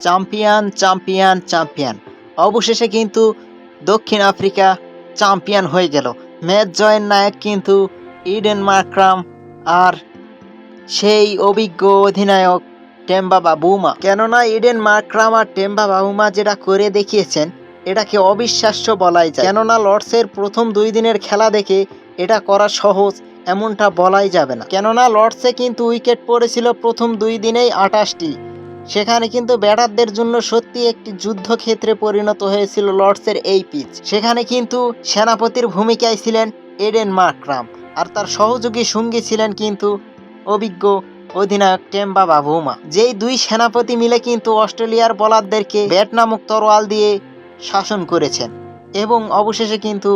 Champion champion champion অবশেষে কিন্তু দক্ষিণ আফ্রিকা চ্যাম্পিয়ন হয়ে গেল। ম্যাচ জয়ের নায়ক কিন্তু ইডেন মার্ক্রাম আর সেই অভিজ্ঞ অধিনায়ক টেম্বা বাবুমা কেননা ইডেন মার্ক্রাম আর টেম্বা বাবুমা যেটা করে দেখিয়েছেন, এটাকে অবিশ্বাস্য বলাই যায়। কেননা লর্ডসের প্রথম দুই দিনের খেলা দেখে এটা করা সহজ, এমনটা বলাই যাবে না। কেননা লর্ডসে কিন্তু উইকেট পড়েছিল প্রথম দুই দিনেই আটাশটি সেখানে কিন্তু ব্যাটারদের জন্য সত্যি একটি যুদ্ধক্ষেত্রে পরিণত হয়েছিল লর্ডসের এই পিচ। সেখানে কিন্তু সেনাপতির ভূমিকায় ছিলেন এডেন মার্ক্রাম আর তার সহযোগী সঙ্গী ছিলেন কিন্তু অভিজ্ঞ অধিনায়ক টেম্বা বাবুমা। যেই দুই সেনাপতি মিলে কিন্তু অস্ট্রেলিয়ার বোলারদেরকে ব্যাট নামক তরোয়াল দিয়ে শাসন করেছেন এবং অবশেষে কিন্তু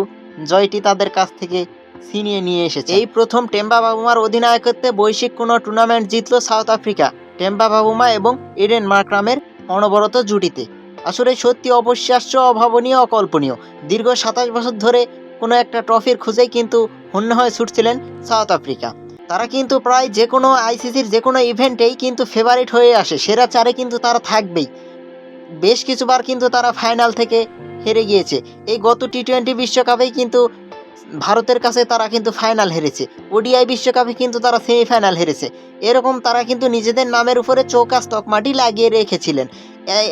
জয়টি তাদের কাছ থেকে ছিনিয়ে নিয়ে এসেছে। এই প্রথম টেম্বা বাবুমার অধিনায়কত্বে বৈশ্বিক কোনো টুর্নামেন্ট জিতল সাউথ আফ্রিকা। টেম্বা বাবুমা এবং ইডেন মার্ক্রামের অনবরত জুটিতে। আসলে সত্যি অবিশ্বাস্য, অভাবনীয়, অকল্পনীয়। দীর্ঘ সাতাশ বছর ধরে কোনো একটা ট্রফির খুঁজেই কিন্তু হন্য হয়ে ছুটছিলেন সাউথ আফ্রিকা। তারা কিন্তু প্রায় যে কোনো আইসিসির যে কোনো ইভেন্টেই কিন্তু ফেভারিট হয়ে আসে। সেরা চারে কিন্তু তারা থাকবেই। বেশ কিছুবার কিন্তু তারা ফাইনাল থেকে হেরে গিয়েছে। এই গত টি টোয়েন্টি বিশ্বকাপেই কিন্তু ভারতের কাছে তারা কিন্তু ফাইনাল হেরেছে। ওডিআই বিশ্বকাপে কিন্তু তারা সেমিফাইনাল হেরেছে। এরকম তারা কিন্তু নিজেদের নামের উপরে চৌকা তকমাটি লাগিয়ে রেখেছিলেন।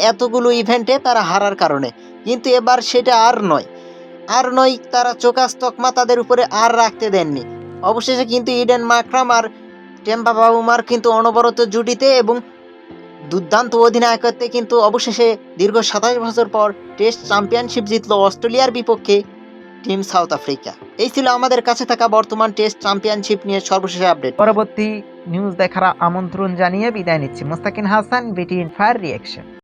এতগুলো ইভেন্টে তারা হারার কারণে। কিন্তু এবার সেটা আর নয়। আর নয়, তারা চোকাস তকমা তাদের উপরে আর রাখতে দেননি। অবশেষে কিন্তু ইডেন মাকরাম আর টেম্পা বাবুমার কিন্তু অনবরত জুটিতে এবং দুর্দান্ত অধিনায়কত্বে কিন্তু অবশেষে দীর্ঘ সাতাশ বছর পর টেস্ট চ্যাম্পিয়নশিপ জিতল অস্ট্রেলিয়ার বিপক্ষে। টিম সাউথ আফ্রিকা এই ছিল আমাদের কাছে থাকা বর্তমান টেস্ট চ্যাম্পিয়নশিপ নিয়ে সর্বশেষ আপডেট পরবর্তী নিউজ দেখার আমন্ত্রণ জানিয়ে বিদায় নিচ্ছি। মোস্তাকিন হাসান বিটি ইনফায়ার রিয়াকশন